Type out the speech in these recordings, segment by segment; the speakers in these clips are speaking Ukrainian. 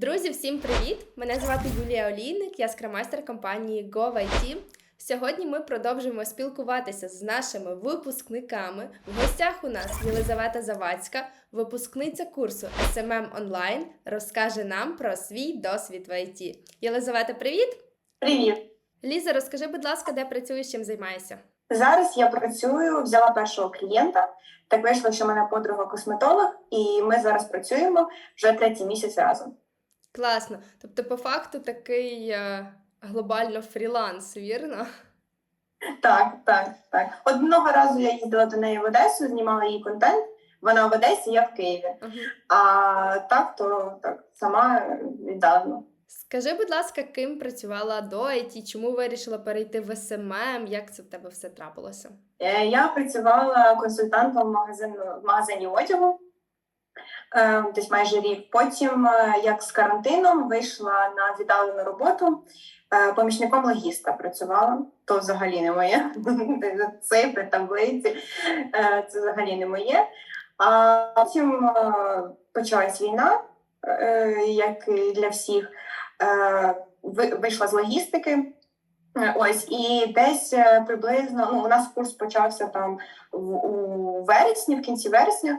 Друзі, всім привіт! Мене звати Юлія Олійник, я скрамайстер компанії GoVIT. Сьогодні ми продовжуємо спілкуватися з нашими випускниками. В гостях у нас Єлизавета Завадська, випускниця курсу SMM Online, розкаже нам про свій досвід в IT. Єлизавета, привіт! Привіт! Ліза, розкажи, будь ласка, де працюєш, чим займаєшся? Зараз я працюю, взяла першого клієнта. Так вийшло, що в мене подруга косметолог, і ми зараз працюємо вже третій місяць разом. Класно. Тобто, по факту, такий е, глобально фріланс, вірно? Так, так, так. Одного разу я їздила до неї в Одесу, знімала її контент. Вона в Одесі, я в Києві. Ага. А так, то так сама віддавно. Скажи, будь ласка, ким працювала до IT, чому вирішила перейти в СММ, як це в тебе все трапилося? Е, Я працювала консультантом в магазину в магазині одягу десь майже рік. Потім, е, як з карантином, вийшла на віддалену роботу. е, Помічником логіста працювала, то взагалі не моє. Цифри, таблиці, е, це взагалі не моє. А потім е, почалась війна, е, як і для всіх. Е, Вийшла з логістики. Е, Ось і десь е, приблизно ну у нас курс почався там у вересні, в кінці вересня.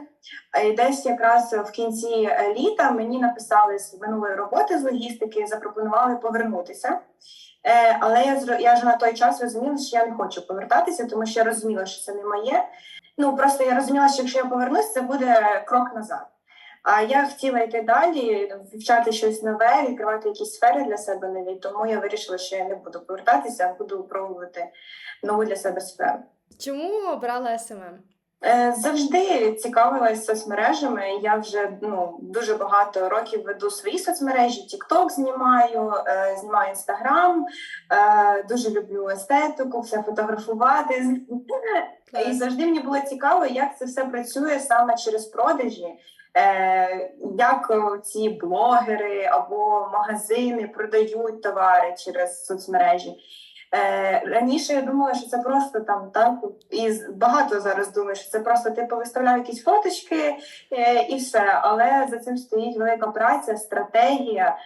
І десь якраз в кінці е, літа мені написали з минулої роботи з логістики, запропонували повернутися. Але я я вже на той час розуміла, що я не хочу повертатися, тому що я розуміла, що це не моє. Ну просто я розуміла, що якщо я повернусь, це буде крок назад. А я хотіла йти далі, вивчати щось нове, відкривати якісь сфери для себе нові. Тому я вирішила, що я не буду повертатися, а буду пробувати нову для себе сферу. Чому обрала СММ? Е, Завжди цікавилась соцмережами. Я вже ну дуже багато років веду свої соцмережі. TikTok знімаю, е, знімаю Instagram, е, дуже люблю естетику, все фотографувати. І завжди мені було цікаво, як це все працює саме через продажі. Е, як ці блогери або магазини продають товари через соцмережі. Е, раніше я думала, що це просто там так, і багато зараз думаю, що це просто типу виставляв якісь фоточки е, і все. Але за цим стоїть велика праця, стратегія.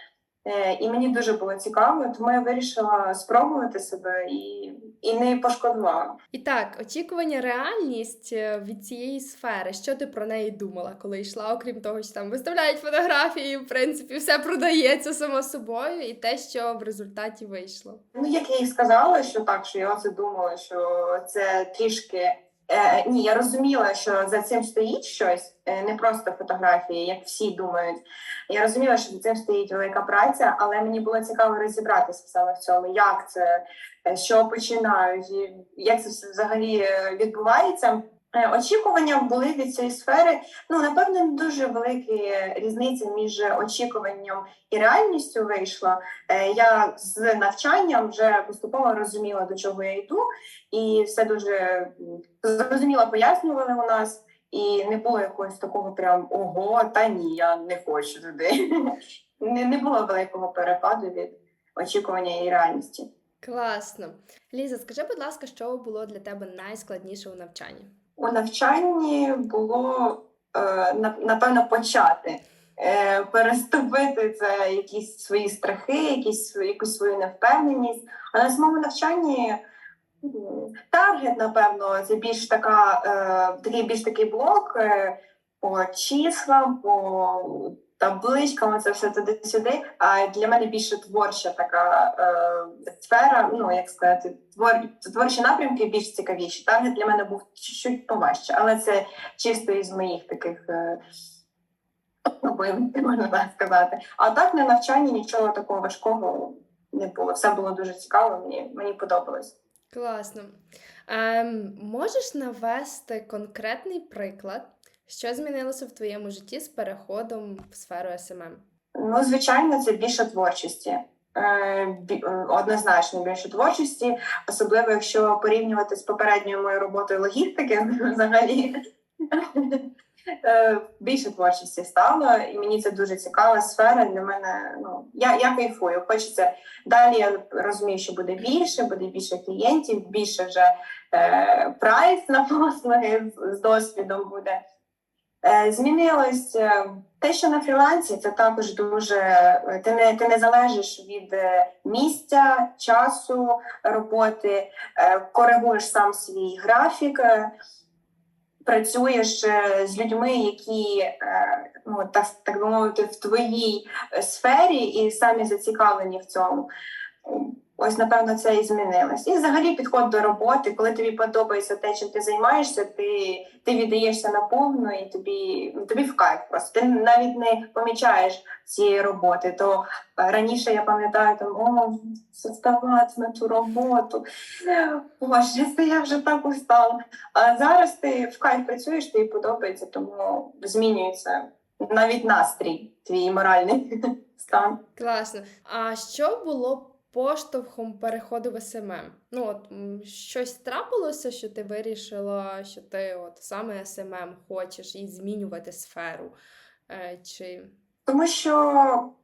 Е, і мені дуже було цікаво, тому я вирішила спробувати себе і, і не пошкодувала. І так, очікування, реальність е, від цієї сфери. Що ти про неї думала, коли йшла, окрім того, що там виставляють фотографії, в принципі, все продається само собою, і те, що в результаті вийшло. Ну, як я їй сказала, що так, що я оце думала, що це трішки. Е, ні, я розуміла, що за цим стоїть щось, е, не просто фотографії, як всі думають. Я розуміла, що за цим стоїть велика праця, але мені було цікаво розібратися саме в цьому, як це, що починають, як це взагалі е, відбувається. Е, Очікування були від цієї сфери. Ну напевно, не дуже великі різниця між очікуванням і реальністю вийшла. Е, Я з навчанням вже поступово розуміла, до чого я йду, і все дуже зрозуміло пояснювали у нас. І не було якогось такого прям ого, та ні, я не хочу туди. Не було великого перепаду від очікування і реальності. Класно. Ліза, скажи, будь ласка, що було для тебе найскладніше у навчанні? У навчанні було е, напевно почати. Е, переступити це якісь свої страхи, якісь якусь свою невпевненість. А на самому навчанні таргет, напевно, це більш така, е, такий більш такий блок по числам, по табличкам, це все туди-сюди. А для мене більше творча така е, сфера, ну як сказати, твор, творчі напрямки більш цікавіші. Таргет для мене був чуть-чуть поважче, але це чисто із моїх таких. Е, можна так сказати. А так на навчанні нічого такого важкого не було. Все було дуже цікаво, мені, мені подобалось. Класно. Ем, можеш навести конкретний приклад, що змінилося в твоєму житті з переходом в сферу СММ? Ну, звичайно, це більше творчості. Е, е, Однозначно більше творчості, особливо якщо порівнювати з попередньою моєю роботою логістики, взагалі е, більше творчості стало, і мені це дуже цікава сфера. Для мене ну я, я кайфую. Хочеться далі. Я розумію, що буде більше, буде більше клієнтів, більше вже е, прайс на послуги з, з досвідом буде. Е, Змінилось е, те, що на фрілансі, це також дуже ти не, ти не залежиш від е, місця, часу роботи, коригуєш сам свій графік, працюєш з людьми, які ну, так, так би мовити, в твоїй сфері і самі зацікавлені в цьому. Ось, напевно, це і змінилось. І взагалі підход до роботи, коли тобі подобається те, чим ти займаєшся, ти, ти віддаєшся наповну і тобі, тобі в кайф просто. Ти навіть не помічаєш цієї роботи. То е, раніше я пам'ятаю, там о, вставати на ту роботу. Боже, я вже так устала. А зараз ти в кайф працюєш, тобі подобається, тому змінюється навіть настрій, твій моральний стан. Класно. А що було поштовхом переходу в СММ? Ну, от щось трапилося, що ти вирішила, що ти от саме СММ хочеш і змінювати сферу? Е, чи Тому що,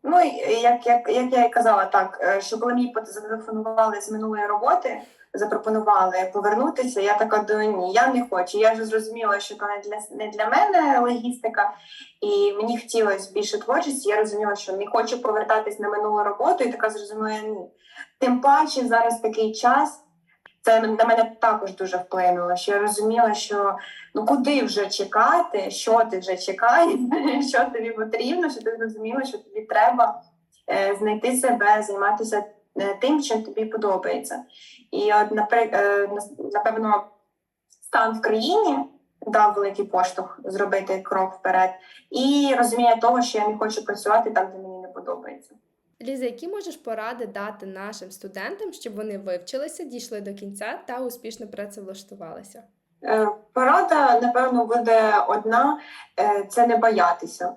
ну як, як, як я і казала, так е, що коли мені зателефонували з минулої роботи, запропонували повернутися, я така думаю, ні, я не хочу. Я вже зрозуміла, що це не для не для мене логістика, і мені хотілося більше творчості. Я розуміла, що не хочу повертатись на минулу роботу, і така зрозуміла, ні. Тим паче зараз такий час. Це на мене також дуже вплинуло. Що я розуміла, що ну куди вже чекати, що ти вже чекаєш, що тобі потрібно, що ти зрозуміла, що тобі треба е, знайти себе, займатися е, тим, чим тобі подобається. І от, напри- е, напевно, стан в країні дав великий поштовх зробити крок вперед, і розуміння того, що я не хочу працювати там, де мені не подобається. Ліза, які можеш поради дати нашим студентам, щоб вони вивчилися, дійшли до кінця та успішно працевлаштувалися? Е, Порада, напевно, буде одна: е, це не боятися.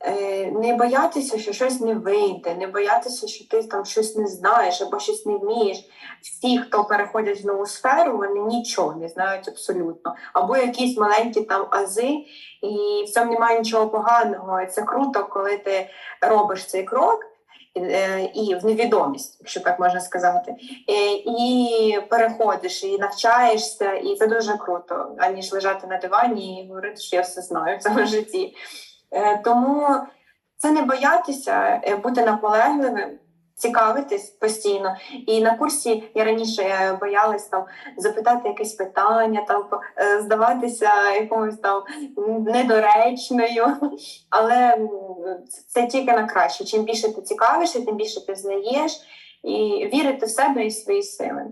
Е, Не боятися, що щось не вийде, не боятися, що ти там щось не знаєш або щось не вмієш. Всі, хто переходять в нову сферу, вони нічого не знають абсолютно. Або якісь маленькі там ази, і в цьому немає нічого поганого. Це круто, коли ти робиш цей крок. Е, І в невідомість, якщо так можна сказати, Е, і переходиш, і навчаєшся, і це дуже круто, аніж лежати на дивані і говорити, що я все знаю в цьому житті. Е, Тому це не боятися, бути наполегливим, цікавитись постійно. І на курсі я раніше е, боялась там запитати якесь питання, там е, здаватися якомусь там недоречною. Але це тільки на краще. Чим більше ти цікавишся, тим більше ти знаєш і вірити в себе і в свої сили.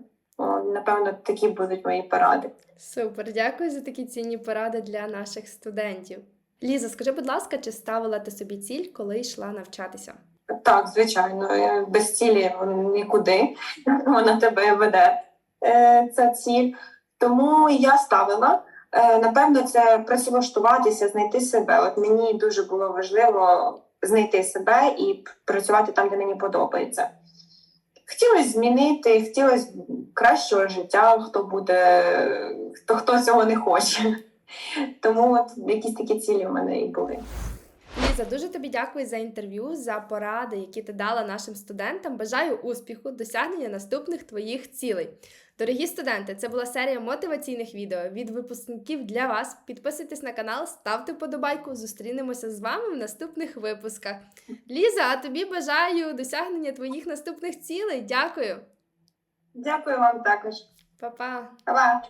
Напевно, такі будуть мої поради. Супер, дякую за такі цінні поради для наших студентів. Ліза, скажи, будь ласка, чи ставила ти собі ціль, коли йшла навчатися? Так, звичайно, без цілі нікуди вона тебе веде. е, Ця ціль. Тому я ставила. Е, Напевно, це працевлаштуватися, знайти себе. От мені дуже було важливо знайти себе і працювати там, де мені подобається. Хотілося змінити, хотілося кращого життя, хто буде, хто, хто цього не хоче. Тому от якісь такі цілі в мене і були. Ліза, дуже тобі дякую за інтерв'ю, за поради, які ти дала нашим студентам. Бажаю успіху, досягнення наступних твоїх цілей. Дорогі студенти, це була серія мотиваційних відео від випускників для вас. Підписуйтесь на канал, ставте вподобайку. Зустрінемося з вами в наступних випусках. Ліза, а тобі бажаю досягнення твоїх наступних цілей. Дякую, Дякую вам також. Па-па! Па-па!